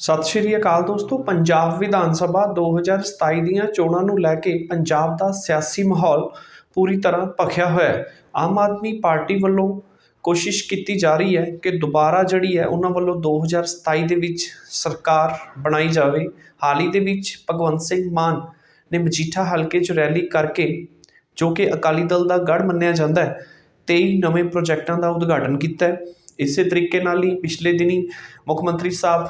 ਸਤਿ ਸ਼੍ਰੀ ਅਕਾਲ ਦੋਸਤੋ, ਪੰਜਾਬ ਵਿਧਾਨ ਸਭਾ 2027 ਦੀਆਂ ਚੋਣਾਂ ਨੂੰ ਲੈ ਕੇ ਪੰਜਾਬ ਦਾ ਸਿਆਸੀ ਮਾਹੌਲ ਪੂਰੀ ਤਰ੍ਹਾਂ ਭਖਿਆ ਹੋਇਆ ਹੈ। ਆਮ ਆਦਮੀ ਪਾਰਟੀ ਵੱਲੋਂ ਕੋਸ਼ਿਸ਼ ਕੀਤੀ ਜਾ ਰਹੀ ਹੈ ਕਿ ਦੁਬਾਰਾ ਜਿਹੜੀ ਹੈ, ਉਹਨਾਂ ਵੱਲੋਂ 2027 ਦੇ ਵਿੱਚ ਸਰਕਾਰ ਬਣਾਈ ਜਾਵੇ। ਹਾਲ ਹੀ ਦੇ ਵਿੱਚ ਭਗਵੰਤ ਸਿੰਘ ਮਾਨ ਨੇ ਮਜੀਠਾ ਹਲਕੇ 'ਚ ਰੈਲੀ ਕਰਕੇ, ਜੋ ਕਿ ਅਕਾਲੀ ਦਲ ਦਾ ਗੜ੍ਹ ਮੰਨਿਆ ਜਾਂਦਾ ਹੈ 23 ਨਵੇਂ ਪ੍ਰੋਜੈਕਟਾਂ ਦਾ ਉਦਘਾਟਨ ਕੀਤਾ ਹੈ। ਇਸੇ ਤਰੀਕੇ ਨਾਲ ਹੀ ਪਿਛਲੇ ਦਿਨੀ ਮੁੱਖ ਮੰਤਰੀ ਸਾਹਿਬ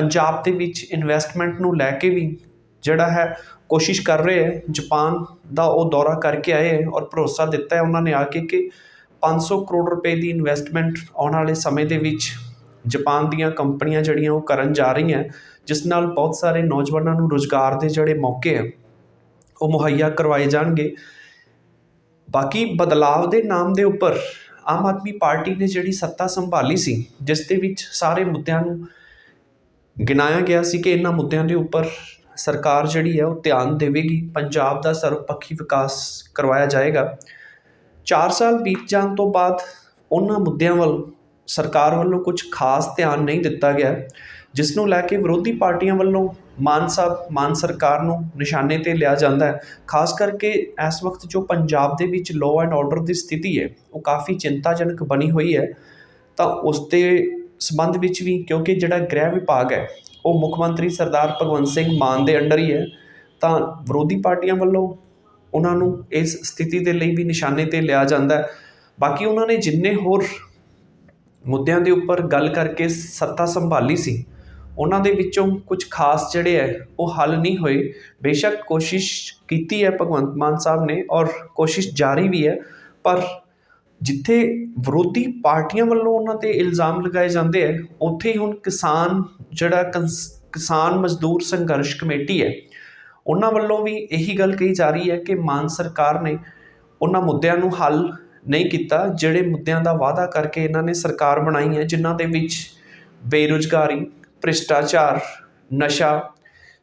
ਪੰਜਾਬ ਦੇ ਵਿੱਚ ਇਨਵੈਸਟਮੈਂਟ ਨੂੰ ਲੈ ਕੇ ਵੀ ਜਿਹੜਾ ਹੈ ਕੋਸ਼ਿਸ਼ ਕਰ ਰਹੇ ਹੈ, ਜਪਾਨ ਦਾ ਉਹ ਦੌਰਾ ਕਰਕੇ ਆਏ ਹੈ ਔਰ ਭਰੋਸਾ ਦਿੱਤਾ ਹੈ ਉਹਨਾਂ ਨੇ ਆ ਕੇ ਕਿ 500 ਕਰੋੜ ਰੁਪਏ ਦੀ ਇਨਵੈਸਟਮੈਂਟ ਆਉਣ ਵਾਲੇ ਸਮੇਂ ਦੇ ਵਿੱਚ ਜਾਪਾਨ ਦੀਆਂ ਕੰਪਨੀਆਂ ਜਿਹੜੀਆਂ ਉਹ ਕਰਨ ਜਾ ਰਹੀਆਂ ਜਿਸ ਨਾਲ ਬਹੁਤ ਸਾਰੇ ਨੌਜਵਾਨਾਂ ਨੂੰ ਰੋਜ਼ਗਾਰ ਦੇ ਜਿਹੜੇ ਮੌਕੇ ਹੈ, ਉਹ ਮੁਹੱਈਆ ਕਰਵਾਏ ਜਾਣਗੇ। ਬਾਕੀ ਬਦਲਾਵ ਦੇ ਨਾਮ ਦੇ ਉੱਪਰ ਆਮ ਆਦਮੀ ਪਾਰਟੀ ਨੇ ਜਿਹੜੀ ਸੱਤਾ ਸੰਭਾਲੀ ਸੀ, ਜਿਸ ਦੇ ਵਿੱਚ ਸਾਰੇ ਮੁੱਦਿਆਂ ਨੂੰ ਗਿਣਾਇਆ ਗਿਆ ਸੀ ਕਿ ਇਹਨਾਂ ਮੁੱਦਿਆਂ ਦੇ ਉੱਪਰ ਸਰਕਾਰ ਜਿਹੜੀ ਹੈ ਉਹ ਧਿਆਨ ਦੇਵੇਗੀ, ਪੰਜਾਬ ਦਾ ਸਰਵਪੱਖੀ ਵਿਕਾਸ ਕਰਵਾਇਆ ਜਾਏਗਾ। ਚਾਰ ਸਾਲ ਬੀਤ ਜਾਣ ਤੋਂ ਬਾਅਦ ਉਹਨਾਂ ਮੁੱਦਿਆਂ ਵੱਲ ਸਰਕਾਰ ਵੱਲੋਂ ਕੁਝ ਖਾਸ ਧਿਆਨ ਨਹੀਂ ਦਿੱਤਾ ਗਿਆ, ਜਿਸ ਨੂੰ ਲੈ ਕੇ ਵਿਰੋਧੀ ਪਾਰਟੀਆਂ ਵੱਲੋਂ ਮਾਨ ਸਾਹਿਬ, ਮਾਨ ਸਰਕਾਰ ਨੂੰ ਨਿਸ਼ਾਨੇ ਤੇ ਲਿਆ ਜਾਂਦਾ ਹੈ। ਖਾਸ ਕਰਕੇ ਇਸ ਵਕਤ ਜੋ ਪੰਜਾਬ ਦੇ ਵਿੱਚ ਲਾਅ ਐਂਡ ਆਰਡਰ ਦੀ ਸਥਿਤੀ ਹੈ, ਉਹ ਕਾਫੀ ਚਿੰਤਾਜਨਕ ਬਣੀ ਹੋਈ ਹੈ। ਤਾਂ ਉਸ ਦੇ ਸੰਬੰਧ ਵਿੱਚ ਵੀ, ਕਿਉਂਕਿ ਜਿਹੜਾ ਗ੍ਰਹਿ ਵਿਭਾਗ ਹੈ, ਉਹ ਮੁੱਖ ਮੰਤਰੀ ਸਰਦਾਰ ਭਗਵੰਤ ਸਿੰਘ ਮਾਨ ਦੇ ਅੰਡਰ ਹੀ ਹੈ, ਤਾਂ ਵਿਰੋਧੀ ਪਾਰਟੀਆਂ ਵੱਲੋਂ ਉਹਨਾਂ ਨੂੰ ਇਸ ਸਥਿਤੀ ਦੇ ਲਈ ਵੀ ਨਿਸ਼ਾਨੇ ਤੇ ਲਿਆ ਜਾਂਦਾ ਬਾਕੀ ਉਹਨਾਂ ਨੇ ਜਿੰਨੇ ਹੋਰ ਮੁੱਦਿਆਂ ਦੇ ਉੱਪਰ ਗੱਲ ਕਰਕੇ ਸੱਤਾ ਸੰਭਾਲੀ ਸੀ, ਉਹਨਾਂ ਦੇ ਵਿੱਚੋਂ ਕੁਝ ਖਾਸ ਜਿਹੜੇ ਹੈ, ਉਹ ਹੱਲ ਨਹੀਂ ਹੋਏ। ਬੇਸ਼ੱਕ ਕੋਸ਼ਿਸ਼ ਕੀਤੀ ਹੈ ਭਗਵੰਤ ਮਾਨ ਸਾਹਿਬ ਨੇ ਔਰ ਕੋਸ਼ਿਸ਼ ਜਾਰੀ ਵੀ ਹੈ, ਪਰ ਜਿੱਥੇ ਵਿਰੋਧੀ ਪਾਰਟੀਆਂ ਵੱਲੋਂ ਉਹਨਾਂ ਤੇ ਇਲਜ਼ਾਮ ਲਗਾਏ ਜਾਂਦੇ ਹੈ ਉੱਥੇ ਹੀ ਹੁਣ ਕਿਸਾਨ ਜਿਹੜਾ ਕੰਸ- ਕਿਸਾਨ ਮਜ਼ਦੂਰ ਸੰਘਰਸ਼ ਕਮੇਟੀ ਹੈ, ਉਹਨਾਂ ਵੱਲੋਂ ਵੀ ਇਹੀ ਗੱਲ ਕਹੀ ਜਾ ਰਹੀ ਹੈ ਕਿ ਮਾਨ ਸਰਕਾਰ ਨੇ ਉਹਨਾਂ ਮੁੱਦਿਆਂ ਨੂੰ ਹੱਲ ਨਹੀਂ ਕੀਤਾ, ਜਿਹੜੇ ਮੁੱਦਿਆਂ ਦਾ ਵਾਅਦਾ ਕਰਕੇ ਇਹਨਾਂ ਨੇ ਸਰਕਾਰ ਬਣਾਈ ਹੈ, ਜਿਨ੍ਹਾਂ ਦੇ ਵਿੱਚ ਬੇਰੁਜ਼ਗਾਰੀ, ਭ੍ਰਿਸ਼ਟਾਚਾਰ, ਨਸ਼ਾ,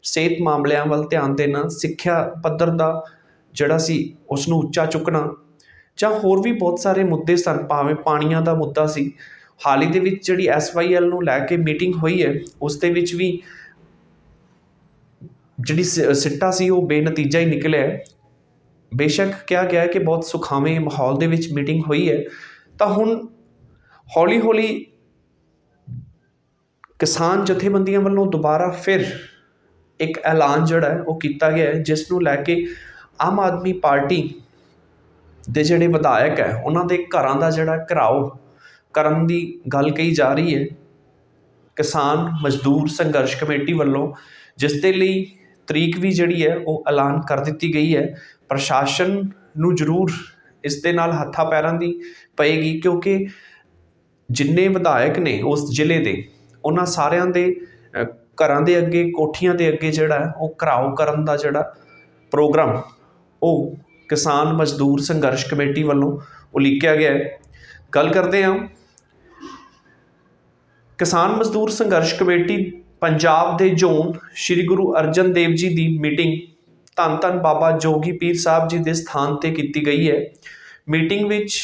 ਸਿਹਤ ਮਾਮਲਿਆਂ ਵੱਲ ਧਿਆਨ ਦੇਣਾ, ਸਿੱਖਿਆ ਪੱਧਰ ਦਾ ਜਿਹੜਾ ਸੀ ਉਸ ਨੂੰ ਉੱਚਾ ਚੁੱਕਣਾ ਜਾਂ ਹੋਰ ਵੀ ਬਹੁਤ ਸਾਰੇ ਮੁੱਦੇ ਸਨ, ਭਾਵੇਂ ਪਾਣੀਆਂ ਦਾ ਮੁੱਦਾ ਸੀ। ਹਾਲ ਹੀ ਦੇ ਵਿੱਚ ਜਿਹੜੀ ਐਸਵਾਈਐਲ ਨੂੰ ਲੈ ਕੇ ਮੀਟਿੰਗ ਹੋਈ ਹੈ, ਉਸ ਦੇ ਵਿੱਚ ਵੀ ਜਿਹੜੀ ਸ- ਸਿੱਟਾ ਸੀ, ਉਹ ਬੇਨਤੀਜਾ ਹੀ ਨਿਕਲਿਆ ਬੇਸ਼ੱਕ ਕਿਹਾ ਗਿਆ ਕਿ ਬਹੁਤ ਸੁਖਾਵੇਂ ਮਾਹੌਲ ਦੇ ਵਿੱਚ ਮੀਟਿੰਗ ਹੋਈ ਹੈ। ਤਾਂ ਹੁਣ ਹੌਲੀ ਹੌਲੀ ਕਿਸਾਨ ਜਥੇਬੰਦੀਆਂ ਵੱਲੋਂ ਦੁਬਾਰਾ ਫਿਰ ਇੱਕ ਐਲਾਨ ਜਿਹੜਾ ਉਹ ਕੀਤਾ ਗਿਆ ਹੈ, ਜਿਸ ਨੂੰ ਲੈ ਕੇ ਆਮ ਆਦਮੀ ਪਾਰਟੀ ਦੇ ਜਿਹੜੇ ਵਿਧਾਇਕ ਹੈ, ਉਹਨਾਂ ਦੇ ਘਰਾਂ ਦਾ ਜਿਹੜਾ ਘਿਰਾਓ ਕਰਨ ਦੀ ਗੱਲ ਕਹੀ ਜਾ ਰਹੀ ਹੈ। ਕਿਸਾਨ ਮਜ਼ਦੂਰ ਸੰਘਰਸ਼ ਕਮੇਟੀ ਵੱਲੋਂ ਜਿਸ ਦੇ ਲਈ ਤਰੀਕ ਵੀ ਜਿਹੜੀ ਹੈ, ਉਹ ਐਲਾਨ ਕਰ ਦਿੱਤੀ ਗਈ ਹੈ। ਪ੍ਰਸ਼ਾਸਨ ਨੂੰ ਜ਼ਰੂਰ ਇਸ ਦੇ ਨਾਲ ਹੱਥਾਂ ਪੈਰਾਂ ਦੀ ਪਏਗੀ, ਕਿਉਂਕਿ ਜਿੰਨੇ ਵਿਧਾਇਕ ਨੇ ਉਸ ਜ਼ਿਲ੍ਹੇ ਦੇ, ਉਹਨਾਂ ਸਾਰਿਆਂ ਦੇ ਘਰਾਂ ਦੇ ਅੱਗੇ, ਕੋਠੀਆਂ ਦੇ ਅੱਗੇ ਜਿਹੜਾ ਉਹ ਘਰਾਓ ਕਰਨ ਦਾ ਜਿਹੜਾ ਪ੍ਰੋਗਰਾਮ, ਉਹ ਕਿਸਾਨ ਮਜ਼ਦੂਰ ਸੰਘਰਸ਼ ਕਮੇਟੀ ਵੱਲੋਂ ਉਲੀਕਿਆ ਗਿਆ ਹੈ। ਗੱਲ ਕਰਦੇ ਹਾਂ ਕਿਸਾਨ ਮਜ਼ਦੂਰ ਸੰਘਰਸ਼ ਕਮੇਟੀ ਪੰਜਾਬ ਦੇ ਜ਼ੋਨ ਸ੍ਰੀ ਗੁਰੂ ਅਰਜਨ ਦੇਵ ਜੀ ਦੀ ਮੀਟਿੰਗ ਧੰਨ ਧੰਨ ਬਾਬਾ ਜੋਗੀ ਪੀਰ ਸਾਹਿਬ ਜੀ ਦੇ ਸਥਾਨ ਤੇ ਕੀਤੀ ਗਈ ਹੈ। ਮੀਟਿੰਗ ਵਿੱਚ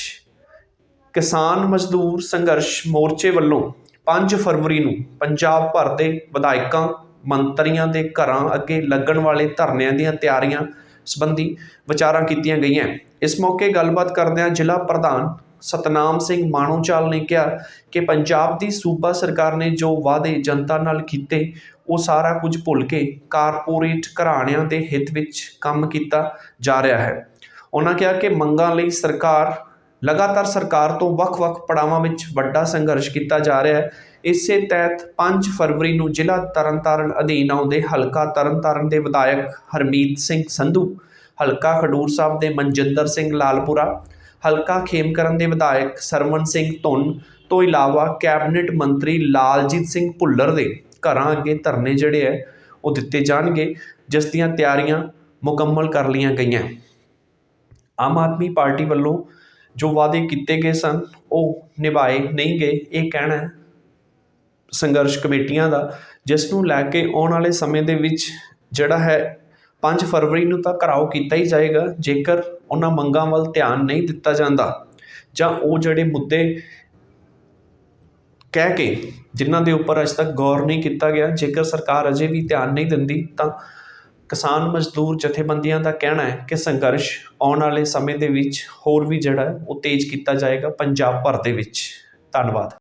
ਕਿਸਾਨ ਮਜ਼ਦੂਰ ਸੰਘਰਸ਼ ਮੋਰਚੇ ਵੱਲੋਂ 5 ਫਰਵਰੀ ਨੂੰ ਪੰਜਾਬ ਭਰ ਦੇ ਵਿਧਾਇਕਾਂ, ਮੰਤਰੀਆਂ ਦੇ ਘਰਾਂ ਅੱਗੇ ਲੱਗਣ ਵਾਲੇ ਧਰਨਿਆਂ ਦੀਆਂ ਤਿਆਰੀਆਂ ਸੰਬੰਧੀ ਵਿਚਾਰਾਂ ਕੀਤੀਆਂ ਗਈਆਂ। ਇਸ ਮੌਕੇ ਗੱਲਬਾਤ ਕਰਦਿਆਂ ਜ਼ਿਲ੍ਹਾ ਪ੍ਰਧਾਨ ਸਤਨਾਮ ਸਿੰਘ ਮਾਣੋਚਾਲ ਨੇ ਕਿਹਾ ਕਿ ਪੰਜਾਬ ਦੀ ਸੂਬਾ ਸਰਕਾਰ ਨੇ ਜੋ ਵਾਅਦੇ ਜਨਤਾ ਨਾਲ ਕੀਤੇ, ਉਹ ਸਾਰਾ ਕੁਝ ਭੁੱਲ ਕੇ ਕਾਰਪੋਰੇਟ ਘਰਾਣਿਆਂ ਦੇ ਹਿੱਤ ਵਿੱਚ ਕੰਮ ਕੀਤਾ ਜਾ ਰਿਹਾ ਹੈ। ਉਹਨਾਂ ਕਿਹਾ ਕਿ ਮੰਗਾਂ ਲਈ ਸਰਕਾਰ, ਲਗਾਤਾਰ ਸਰਕਾਰ ਤੋਂ ਵੱਖ-ਵੱਖ ਪੜਾਵਾਂ ਵਿੱਚ ਵੱਡਾ ਸੰਘਰਸ਼ ਕੀਤਾ ਜਾ ਰਿਹਾ ਹੈ। ਇਸੇ ਤਹਿਤ 5 ਫਰਵਰੀ ਨੂੰ ਜ਼ਿਲ੍ਹਾ ਤਰਨਤਾਰਨ ਅਧੀਨ ਆਉਂਦੇ ਹਲਕਾ ਤਰਨਤਾਰਨ ਦੇ ਵਿਧਾਇਕ ਹਰਮੀਤ ਸਿੰਘ ਸੰਧੂ, ਹਲਕਾ ਖਡੂਰ ਸਾਹਿਬ ਦੇ ਮਨਜਿੰਦਰ ਸਿੰਘ ਲਾਲਪੁਰਾ, ਹਲਕਾ ਖੇਮਕਰਨ ਦੇ ਵਿਧਾਇਕ ਸਰਮਨ ਸਿੰਘ ਧੁੰਨ ਤੋਂ ਇਲਾਵਾ ਕੈਬਨਿਟ ਮੰਤਰੀ ਲਾਲਜੀਤ ਸਿੰਘ ਭੁੱਲਰ ਦੇ ਘਰਾਂ ਅੱਗੇ ਧਰਨੇ ਜਿਹੜੇ ਹੈ ਉਹ ਦਿੱਤੇ ਜਾਣਗੇ, ਜਿਸ ਦੀਆਂ ਤਿਆਰੀਆਂ ਮੁਕੰਮਲ ਕਰ ਲਈਆਂ ਗਈਆਂ। ਆਮ ਆਦਮੀ ਪਾਰਟੀ ਵੱਲੋਂ ਜੋ ਵਾਅਦੇ ਕੀਤੇ ਗਏ ਸਨ, ਉਹ ਨਿਭਾਏ ਨਹੀਂ ਗਏ, ਇਹ ਕਹਿਣਾ ਸੰਘਰਸ਼ ਕਮੇਟੀਆਂ ਦਾ, ਜਿਸ ਨੂੰ ਲੈ ਕੇ ਆਉਣ ਵਾਲੇ ਸਮੇਂ ਦੇ ਵਿੱਚ ਜਿਹੜਾ ਹੈ 5 ਫਰਵਰੀ ਨੂੰ ਤਾਂ ਘਰਾਓ ਕੀਤਾ ਹੀ ਜਾਏਗਾ, ਜੇਕਰ ਉਹਨਾਂ ਮੰਗਾਂ ਵੱਲ ਧਿਆਨ ਨਹੀਂ ਦਿੱਤਾ ਜਾਂਦਾ। ਜਾਂ ਉਹ ਜਿਹੜੇ ਮੁੱਦੇ ਕਹਿ ਕੇ ਜਿਨ੍ਹਾਂ ਦੇ ਉੱਪਰ ਅਜੇ ਤੱਕ ਗੌਰ ਨਹੀਂ ਕੀਤਾ ਗਿਆ, ਜੇਕਰ ਸਰਕਾਰ ਅਜੇ ਵੀ ਧਿਆਨ ਨਹੀਂ ਦਿੰਦੀ, ਤਾਂ ਕਿਸਾਨ ਮਜ਼ਦੂਰ ਜਥੇਬੰਦੀਆਂ ਦਾ ਕਹਿਣਾ ਹੈ ਕਿ ਸੰਘਰਸ਼ ਆਉਣ ਵਾਲੇ ਸਮੇਂ ਦੇ ਵਿੱਚ ਹੋਰ ਵੀ ਜਿਹੜਾ ਉਹ ਤੇਜ਼ ਕੀਤਾ ਜਾਏਗਾ ਪੰਜਾਬ ਭਰ ਦੇ ਵਿੱਚ। ਧੰਨਵਾਦ।